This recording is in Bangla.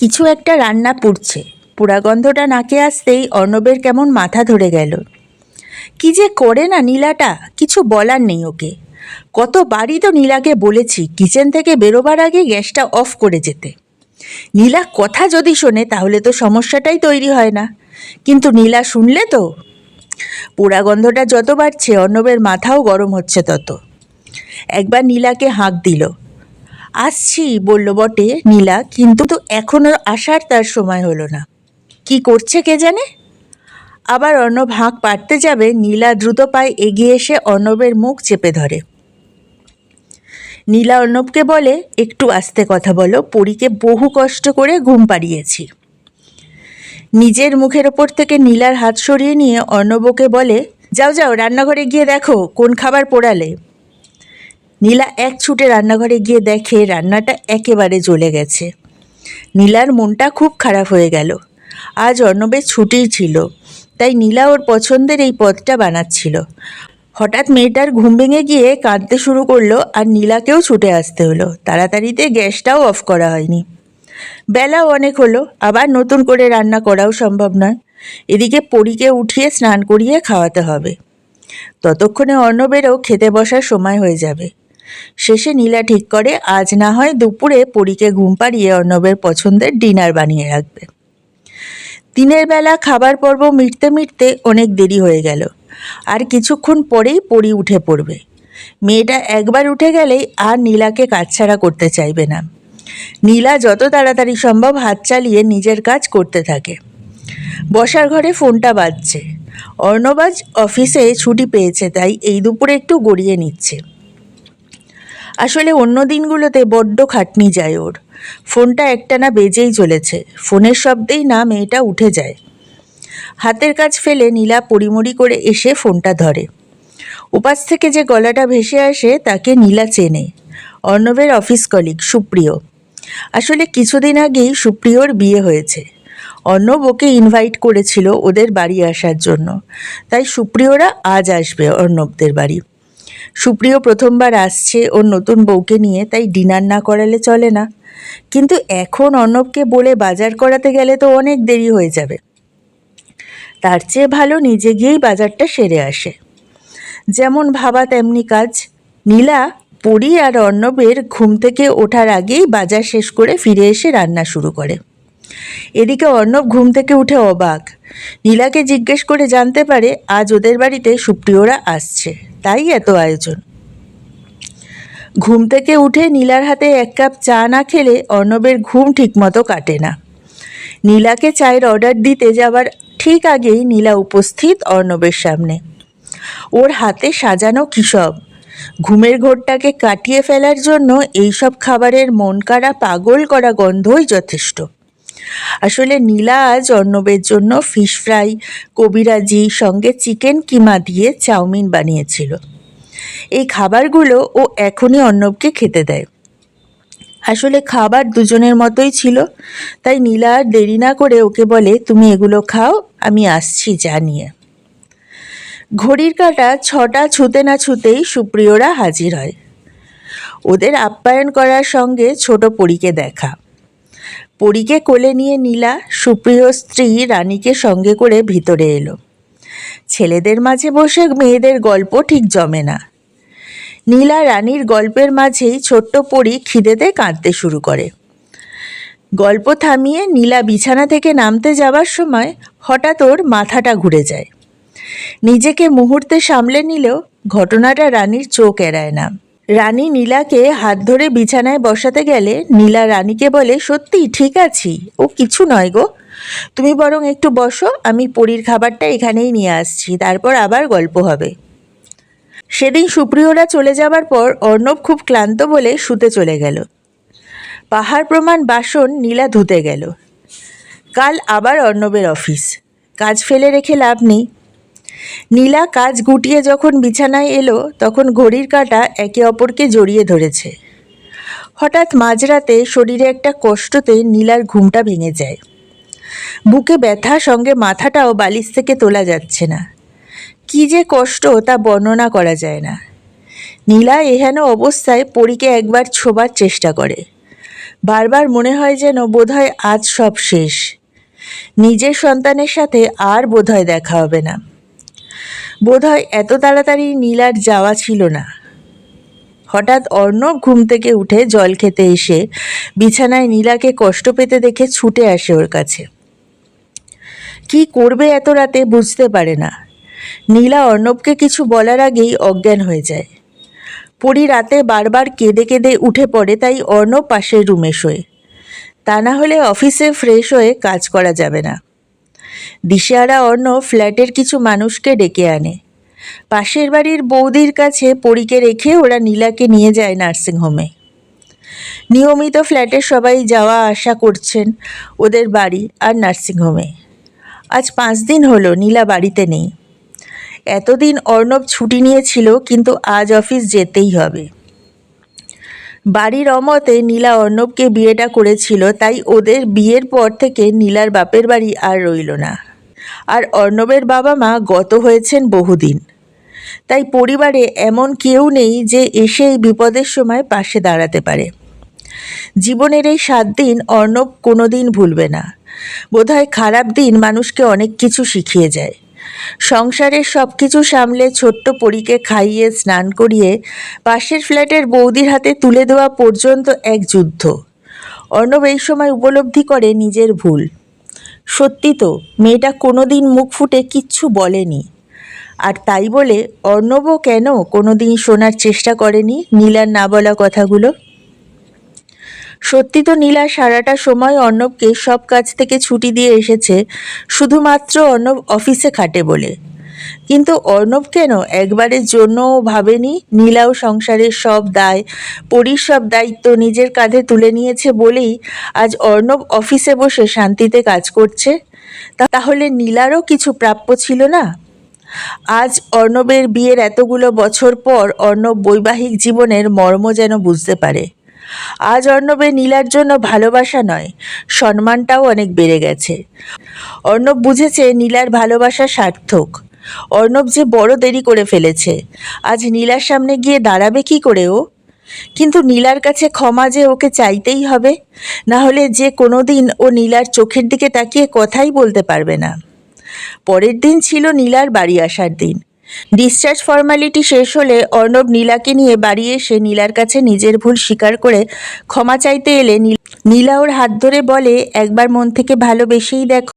কিছু একটা রান্না পুড়ছে। পোড়া গন্ধটা নাকে আসতেই অর্ণবের কেমন মাথা ধরে গেল। কি যে করে না নীলাটা, কিছু বলার নেই ওকে। কত বাড়ি তো নীলাকে বলেছি কিচেন থেকে বেরোবার আগে গ্যাসটা অফ করে যেতে। নীলা কথা যদি শোনে তাহলে তো সমস্যাটাই তৈরি হয় না। কিন্তু নীলা শুনলে তো? পোড়া গন্ধটা যত বাড়ছে অর্ণবের মাথাও গরম হচ্ছে তত। একবার নীলাকে হাঁক দিল। আসছি, বলল বটে। নীলা, কিন্তু তো এখনও আসার তার সময় হলো না। কি করছে কে জানে? আবার অর্ণব হাঁক পারতে যাবে, নীলা দ্রুত পায়ে এগিয়ে এসে অর্ণবের মুখ চেপে ধরে। নীলা অর্ণবকে বলে, একটু আস্তে কথা বলো, পরীকে বহু কষ্ট করে ঘুম পাড়িয়েছি। নিজের মুখের ওপর থেকে নীলার হাত সরিয়ে নিয়ে অর্ণবকে বলে, যাও যাও, রান্নাঘরে গিয়ে দেখো, কোন খাবার পোড়ালে? নীলা এক ছুটে রান্নাঘরে গিয়ে দেখে রান্নাটা একেবারে জ্বলে গেছে। নীলার মনটা খুব খারাপ হয়ে গেল। আজ অর্ণবের ছুটিই ছিল, তাই নীলা ওর পছন্দের এই পদটা বানাচ্ছিল। হঠাৎ মেয়েটার ঘুম ভেঙে গিয়ে কাঁদতে শুরু করল আর নীলাকেও ছুটে আসতে হলো। তাড়াতাড়িতে গ্যাসটাও অফ করা হয়নি। বেলাও অনেক হলো, আবার নতুন করে রান্না করাও সম্ভব নয়। এদিকে পরীকে উঠিয়ে স্নান করিয়ে খাওয়াতে হবে। ততক্ষণে অর্ণবেরও খেতে বসার সময় হয়ে যাবে। শেষে নীলা ঠিক করে, আজ না হয় দুপুরে পরীকে ঘুম পাড়িয়ে অর্ণবের পছন্দের ডিনার বানিয়ে রাখবে। দিনের বেলা খাবার পর্ব মিটতে মিটতে অনেক দেরি হয়ে গেল। আর কিছুক্ষণ পরেই পরি উঠে পড়বে। মেয়েটা একবার উঠে গেলেই আর নীলাকে কাজছাড়া করতে চাইবে না। নীলা যত তাড়াতাড়ি সম্ভব হাত চালিয়ে নিজের কাজ করতে থাকে। বসার ঘরে ফোনটা বাজছে। অর্ণবাজ অফিসে ছুটি পেয়েছে, তাই এই দুপুরে একটু গড়িয়ে নিচ্ছে। আসলে অন্য দিনগুলোতে বড্ড খাটনি যায় ওর। ফোনটা একটানা বেজেই চলেছে। ফোনের শব্দেই না মেয়েটা উঠে যায়। হাতের কাজ ফেলে নীলা পরিমরি করে এসে ফোনটা ধরে। উপাস থেকে যে গলাটা ভেসে আসে তাকে নীলা চেনে। অর্ণবের অফিস কলিগ, সুপ্রিয়। আসলে কিছুদিন আগেই সুপ্রিয়র বিয়ে হয়েছে। অর্ণব ওকে ইনভাইট করেছিল ওদের বাড়ি আসার জন্য। তাই সুপ্রিয়রা আজ আসবে অর্ণবদের বাড়ি। সুপ্রিয় প্রথমবার আসছে ওর নতুন বউকে নিয়ে, তাই ডিনার না করালে চলে না। কিন্তু এখন অর্ণবকে বলে বাজার করাতে গেলে তো অনেক দেরি হয়ে যাবে। তার চেয়ে ভালো নিজে গিয়েই বাজারটা সেরে আসে। যেমন ভাবা তেমনি কাজ। নীলা, পরি আর অর্ণবের ঘুম থেকে ওঠার আগেই বাজার শেষ করে ফিরে এসে রান্না শুরু করে। এদিকে অর্ণব ঘুম থেকে উঠে অবাক। নীলাকে জিজ্ঞেস করে জানতে পারে আজ ওদের বাড়িতে সুপ্রিয়রা আসছে। তাই এত আয়োজন। ঘুম থেকে উঠে নীলার হাতে এক কাপ চা না খেলে অর্ণবের ঘুম ঠিকমতো কাটে না। নীলাকে চায়ের অর্ডার দিতে যাবার ঠিক আগেই নীলা উপস্থিত অর্ণবের সামনে। ওর হাতে সাজানো কিসব? ঘুমের ঘোরটাকে কাটিয়ে ফেলার জন্য এইসব খাবারের মন কাড়া পাগল করা গন্ধই যথেষ্ট। আসলে নীলা আজ অর্ণবের জন্য ফিশ ফ্রাই কবিরাজি, সঙ্গে চিকেন কিমা দিয়ে চাউমিন বানিয়েছিল। এই খাবারগুলো ও এখনই অর্ণবকে খেতে দেয়। আসলে খাবার দুজনের মতোই ছিল, তাই নীলা আর দেরি না করে ওকে বলে, তুমি এগুলো খাও, আমি আসছি জানিয়ে ঘড়ির কাঁটা ছটা ছুতে না ছুতেই সুপ্রিয়রা হাজির হয়। ওদের আপ্যায়ন করার সঙ্গে ছোট পরীকে দেখা। পরীকে কোলে নিয়ে নীলা সুপ্রিয় স্ত্রী রানীকে সঙ্গে করে ভিতরে এলো। ছেলেদের মাঝে বসে মেয়েদের গল্প ঠিক জমে না। নীলা রানীর গল্পের মাঝেই ছোট্ট পরী খিদেতে কাঁদতে শুরু করে। গল্প থামিয়ে নীলা বিছানা থেকে নামতে যাবার সময় হঠাৎ ওর মাথাটা ঘুরে যায়। নিজেকে মুহূর্তে সামলে নিলেও ঘটনাটা রানীর চোখ এড়ায় না। রানী নীলাকে হাত ধরে বিছানায় বসাতে গেলে নীলা রানীকে বলে, সত্যি, ঠিক আছি। ও কিছু নয় গো। তুমি বরং একটু বসো, আমি পরীর খাবারটা এখানেই নিয়ে আসছি, তারপর আবার গল্প হবে। সেদিন সুপ্রিয়রা চলে যাবার পর অর্ণব খুব ক্লান্ত বলে শুতে চলে গেল। পাহাড় প্রমাণ বাসন নীলা ধুতে গেল। কাল আবার অর্ণবের অফিস। কাজ ফেলে রেখে লাভ নেই। নীলা কাজ গুটিয়ে যখন বিছানায় এলো, তখন ঘড়ির কাঁটা একে অপরকে জড়িয়ে ধরেছে। হঠাৎ মাঝরাতে শরীরে একটা কষ্টতে নীলার ঘুমটা ভেঙে যায়। বুকে ব্যথা, সঙ্গে মাথাটাও বালিশ থেকে তোলা যাচ্ছে না। কি যে কষ্ট তা বর্ণনা করা যায় না। নীলা এহেন অবস্থায় পরীকে একবার ছোবার চেষ্টা করে। বারবার মনে হয় যেন বোধহয় আজ সব শেষ। নিজের সন্তানের সাথে আর বোধহয় দেখা হবে না। বোধহয় এত তাড়াতাড়ি নীলার যাওয়া ছিল না। হঠাৎ অর্ণব ঘুম থেকে উঠে জল খেতে এসে বিছানায় নীলাকে কষ্ট পেতে দেখে ছুটে আসে ওর কাছে। কি করবে এত রাতে বুঝতে পারে না। নীলা অর্ণবকে কিছু বলার আগেই অজ্ঞান হয়ে যায়। পরি রাতে বারবার কেঁদে কেঁদে উঠে পড়ে তাই অর্ণব পাশের রুমে শোয়। তা না হলে অফিসে ফ্রেশ হয়ে কাজ করা যাবে না। দিশেহারা অর্ণব ফ্ল্যাটের কিছু মানুষকে ডেকে আনে। পাশের বাড়ির বৌদির কাছে পরীকে রেখে ওরা নীলাকে নিয়ে যায় নার্সিংহোমে নিয়মিত ফ্ল্যাটের সবাই যাওয়া আসা করছেন ওদের বাড়ি আর নার্সিংহোমে আজ পাঁচ দিন হলো নীলা বাড়িতে নেই। এতদিন অর্ণব ছুটি নিয়েছিল, কিন্তু আজ অফিস যেতেই হবে। বাড়ির অমতে নীলা অর্ণবকে বিয়েটা করেছিল, তাই ওদের বিয়ের পর থেকে নীলার বাপের বাড়ি আর রইল না। আর অর্ণবের বাবা মা গত হয়েছেন বহুদিন। তাই পরিবারে এমন কেউ নেই যে এসে এই বিপদের সময় পাশে দাঁড়াতে পারে। জীবনের এই সাত দিন অর্ণব কোনো দিন ভুলবে না। বোধহয় খারাপ দিন মানুষকে অনেক কিছু শিখিয়ে যায়। সংসারের সব কিছু সামলে ছোট্ট পরীকে খাইয়ে স্নান করিয়ে পাশের ফ্ল্যাটের বৌদির হাতে তুলে দেওয়া পর্যন্ত এক যুদ্ধ। অর্ণব এই সময় উপলব্ধি করে নিজের ভুল। সত্যি তো, মেয়েটা কোনো দিন মুখ ফুটে কিচ্ছু বলেনি। আর তাই বলে অর্ণবও কেন কোনো দিন শোনার চেষ্টা করেনি নীলার না বলা কথাগুলো? সত্যি তো নীলা সারাটা সময় অর্ণবকে সব কাজ থেকে ছুটি দিয়ে এসেছে, শুধুমাত্র অর্ণব অফিসে খাটে বলে। কিন্তু অর্ণব কেন একবারের জন্যও ভাবেনি? নীলাও সংসারের সব দায়, পরির সব দায়িত্ব নিজের কাঁধে তুলে নিয়েছে বলেই আজ অর্ণব অফিসে বসে শান্তিতে কাজ করছে? তাহলে নীলারও কিছু প্রাপ্য ছিল না? আজ অর্ণবের বিয়ের এতগুলো বছর পর অর্ণব বৈবাহিক জীবনের মর্ম যেন বুঝতে পারে। আজ অর্ণবে নীলার জন্য ভালোবাসা নয়, সম্মানটাও অনেক বেড়ে গেছে। অর্ণব বুঝেছে নীলার ভালোবাসা সার্থক। অর্ণব যে বড় দেরি করে ফেলেছে, আজ নীলার সামনে গিয়ে দাঁড়াবে কি করে ও? কিন্তু নীলার কাছে ক্ষমা যে ওকে চাইতেই হবে না হলে যে কোনো দিন ও নীলার চোখের দিকে তাকিয়ে কথাই বলতে পারবে না। পরের দিন ছিল নীলার বাড়ি আসার দিন। ডিসচার্জ ফর্মালিটি শেষ হলে অর্ণব নীলাকে নিয়ে বাড়ি এসে নীলার কাছে নিজের ভুল স্বীকার করে ক্ষমা চাইতে এলে নীল- ওর হাত ধরে বলে, একবার মন থেকে ভালোবেসেই দেখো।